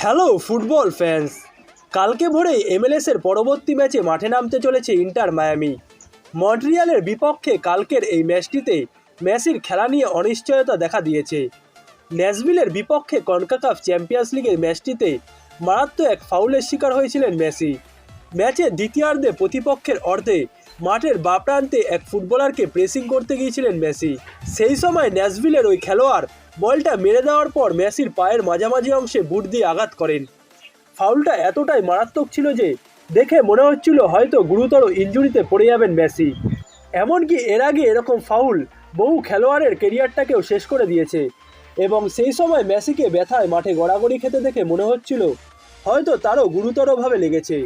Hello football fans. কালকে ভোরেই এমএলএসের পরবর্তী ম্যাচে মাঠে নামতে চলেছে ইন্টার মায়ামি। মন্ট্রিয়ালের বিপক্ষে কালকের এই ম্যাচটিতে মেসির খেলা নিয়ে অনিশ্চয়তা দেখা দিয়েছে। ন্যাসভিলের বিপক্ষে কনকাকাফ চ্যাম্পিয়ন্স লিগের ম্যাচটিতে মারাত্মক এক ফাউলের শিকার হয়েছিলেন মেসি। ম্যাচের দ্বিতীয়ার্ধে প্রতিপক্ষের অর্ধে মাঠের বা প্রান্তে এক ফুটবলারকে প্রেসিং করতে গিয়েছিলেন মেসি। সেই সময় ন্যাসভিলের ওই খেলোয়াড় বলটা মেরে দেওয়ার পর মেসির পায়ের মাঝামাঝি অংশে বুট দিয়ে আঘাত করেন। ফাউলটা এতটাই মারাত্মক ছিল যে দেখে মনে হচ্ছিল হয়তো গুরুতর ইনজুরিতে পড়ে যাবেন মেসি। এমনকি এর আগে এরকম ফাউল বহু খেলোয়াড়ের কেরিয়ারটাকেও শেষ করে দিয়েছে। এবং সেই সময় মেসিকে ব্যথায় মাঠে গড়াগড়ি খেতে দেখে মনে হচ্ছিল হয়তো তারও গুরুতরভাবে লেগেছে।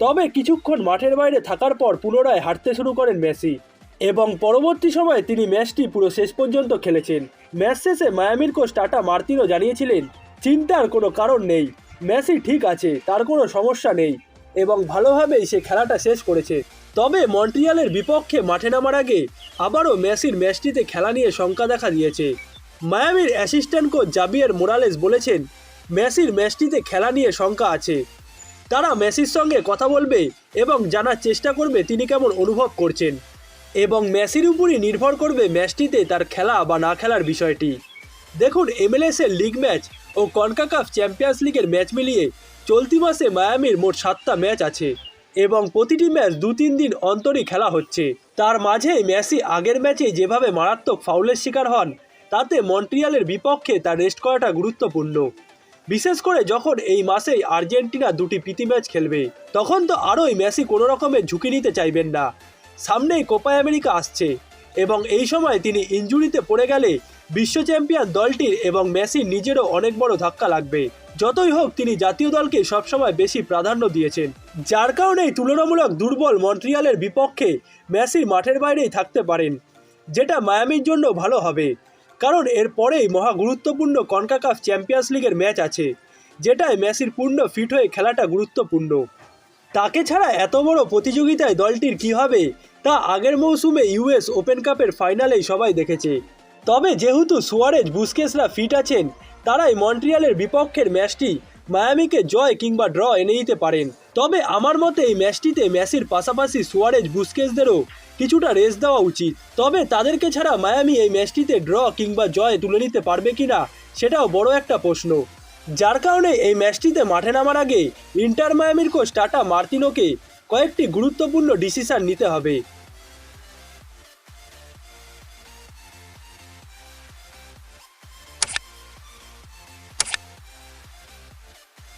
তবে কিছুক্ষণ মাঠের বাইরে থাকার পর পুনরায় হাঁটতে শুরু করেন মেসি। এবং পরবর্তী সময়ে তিনি ম্যাচটি পুরো শেষ পর্যন্ত খেলেছেন। ম্যাচ শেষে মায়ামির কোচ টাটা মার্তিনো জানিয়েছিলেন, চিন্তার কোনো কারণ নেই। মেসি ঠিক আছে, তার কোনো সমস্যা নেই। এবং ভালোভাবেই সে খেলাটা শেষ করেছে। তবে মন্ট্রিয়ালের বিপক্ষে মাঠে নামার আগে আবারও মেসির ম্যাচটিতে খেলা নিয়ে শঙ্কা দেখা দিয়েছে। মায়ামির অ্যাসিস্ট্যান্ট কোচ জাবিয়ার মোরালেস বলেছেন, মেসির ম্যাচটিতে খেলা নিয়ে শঙ্কা আছে। তারা মেসির সঙ্গে কথা বলবে এবং জানার চেষ্টা করবে তিনি কেমন অনুভব করছেন। এবং মেসির উপরই নির্ভর করবে ম্যাচটিতে তার খেলা বা না খেলার বিষয়টি। দেখুন, এমএলএস এর লিগ ম্যাচ ও কনকাকাফ চ্যাম্পিয়ন্স লিগের ম্যাচ মিলিয়ে চলতি মাসে মায়ামির মোট সাতটা ম্যাচ আছে এবং প্রতিটি ম্যাচ দু তিন দিন অন্তরই খেলা হচ্ছে। তার মাঝেই মেসি আগের ম্যাচে যেভাবে মারাত্মক ফাউলের শিকার হন, তাতে মন্ট্রিয়ালের বিপক্ষে তার রেস্ট করাটা গুরুত্বপূর্ণ। বিশেষ করে যখন এই মাসেই আর্জেন্টিনা দুটি প্রীতি ম্যাচ খেলবে, তখন তো আরোই মেসি কোনো রকমের ঝুঁকি নিতে চাইবেন না। সামনেই কোপা আমেরিকা আসছে এবং এই সময় তিনি ইনজুরিতে পড়ে গেলে বিশ্ব চ্যাম্পিয়ন দলটির এবং মেসির নিজেরও অনেক বড় ধাক্কা লাগবে। যতই হোক, তিনি জাতীয় দলকে সবসময় বেশি প্রাধান্য দিয়েছেন। যার কারণেই তুলনামূলক দুর্বল মন্ট্রিয়ালের বিপক্ষে মেসি মাঠের বাইরেই থাকতে পারেন, যেটা মায়ামির জন্য ভালো হবে। কারণ এর পরেই মহা গুরুত্বপূর্ণ কনকাকাফ চ্যাম্পিয়ন্স লিগের ম্যাচ আছে, যেটায় মেসির পূর্ণ ফিট হয়ে খেলাটা গুরুত্বপূর্ণ। তাকে ছাড়া এত বড় প্রতিযোগিতায় দলটির কি হবে, তা আগের মৌসুমে ইউএস ওপেন কাপের ফাইনালেই সবাই দেখেছে। তবে যেহেতু সুয়ারেজ বুস্কেসরা ফিট আছেন, তারাই মন্ট্রিয়ালের বিপক্ষের ম্যাচটি মায়ামিকে জয় কিংবা ড্র এনে দিতে পারেন। তবে আমার মতে এই ম্যাচটিতে মেসির পাশাপাশি সুয়ারেজ বুস্কেসদেরও কিছুটা রেস দেওয়া উচিত। তবে তাদেরকে ছাড়া মায়ামি এই ম্যাচটিতে ড্র কিংবা জয় তুলে নিতে পারবে কিনা, সেটাও বড় একটা প্রশ্ন। যার কারণে এই ম্যাচটিতে মাঠে নামার আগে ইন্টার মায়ামির কোচ টাটা মার্তিনোকে কয়েকটি গুরুত্বপূর্ণ ডিসিশন নিতে হবে।